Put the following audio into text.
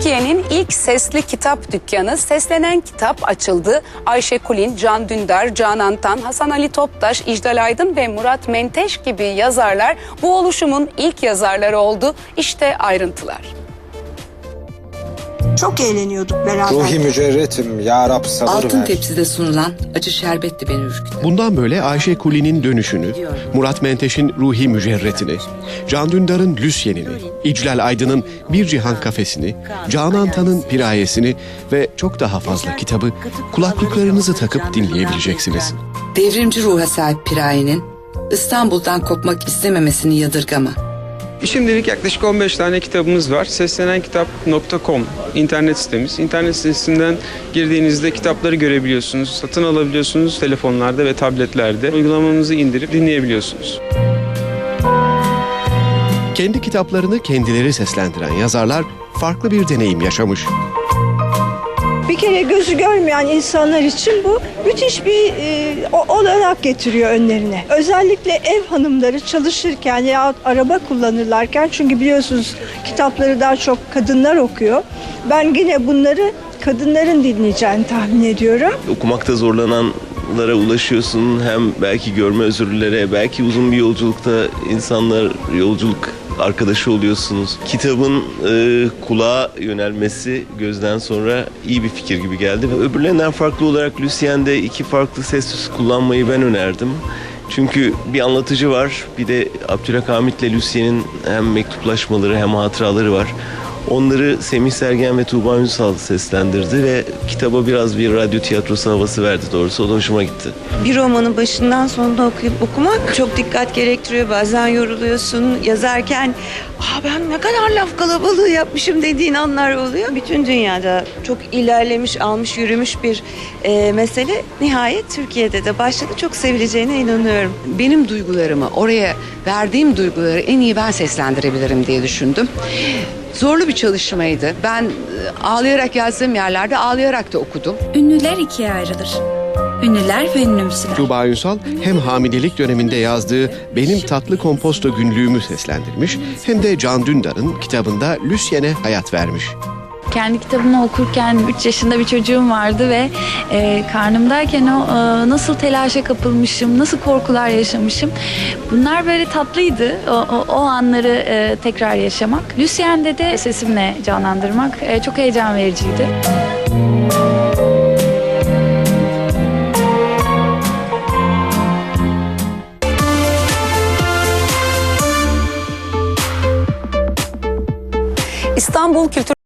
Türkiye'nin ilk sesli kitap dükkanı Seslenen Kitap açıldı. Ayşe Kulin, Can Dündar, Canan Tan, Hasan Ali Toptaş, İcdal Aydın ve Murat Menteş gibi yazarlar bu oluşumun ilk yazarları oldu. İşte ayrıntılar. Çok eğleniyorduk beraber. Ruhi mücerretim ya Rab sabır Altın ver. tepside sunulan acı şerbetti beni ürküttü. Bundan böyle Ayşe Kuli'nin dönüşünü, Murat Menteş'in ruhi mücerretini, Can Dündar'ın Lüsyen'ini, İclal Aydın'ın Bir Cihan Kafesini, Canan Tan'ın Pirayesini ve çok daha fazla kitabı kulaklıklarınızı takıp dinleyebileceksiniz. Devrimci ruha sahip Piraye'nin İstanbul'dan kopmak istememesini yadırgama. Şimdilik yaklaşık 15 tane kitabımız var. Seslenenkitap.com internet sitemiz. İnternet sitesinden girdiğinizde kitapları görebiliyorsunuz. Satın alabiliyorsunuz telefonlarda ve tabletlerde. Uygulamamızı indirip dinleyebiliyorsunuz. Kendi kitaplarını kendileri seslendiren yazarlar farklı bir deneyim yaşamış. Bir kere gözü görmeyen insanlar için bu müthiş bir e, olanak getiriyor önlerine. Özellikle ev hanımları çalışırken ya araba kullanırlarken çünkü biliyorsunuz kitapları daha çok kadınlar okuyor. Ben yine bunları kadınların dinleyeceğini tahmin ediyorum. okumakta zorlananlara ulaşıyorsun. Hem belki görme özürlülere, belki uzun bir yolculukta insanlar yolculuk arkadaşı oluyorsunuz. Kitabın e, kulağa yönelmesi gözden sonra iyi bir fikir gibi geldi. Öbürlerinden farklı olarak Lucien'de iki farklı ses tüsü kullanmayı ben önerdim. Çünkü bir anlatıcı var, bir de Abdülhamit'le Lucien'in hem mektuplaşmaları hem hatıraları var. Onları Semih Sergen ve Tuğba Ünsal seslendirdi ve kitaba biraz bir radyo tiyatrosu havası verdi doğrusu. O da hoşuma gitti. bir romanı başından sonuna okuyup okumak çok dikkat gerektiriyor. Bazen yoruluyorsun. Yazarken Aa, ben ne kadar laf kalabalığı yapmışım dediğin anlar oluyor. Bütün dünyada çok ilerlemiş, almış, yürümüş bir e, mesele. Nihayet Türkiye'de de başladı. Çok sevileceğine inanıyorum. benim duygularımı oraya verdiğim duyguları en iyi ben seslendirebilirim diye düşündüm. Zorlu bir çalışmaydı. Ben e, ağlayarak yazdığım yerlerde ağlayarak da okudum. Ünlüler ikiye ayrılır. Ünlüler ve ünlümsüler. Tuğba Ünsal hem hamilelik döneminde yazdığı Benim Tatlı Komposto Günlüğümü seslendirmiş hem de Can Dündar'ın kitabında Lüsyen'e hayat vermiş. Kendi kitabımı okurken 3 yaşında bir çocuğum vardı ve e, karnımdayken o e, nasıl telaşa kapılmışım, nasıl korkular yaşamışım. Bunlar böyle tatlıydı. O, o, o anları e, tekrar yaşamak. Lucien'de de sesimle canlandırmak e, çok heyecan vericiydi. İstanbul Kültür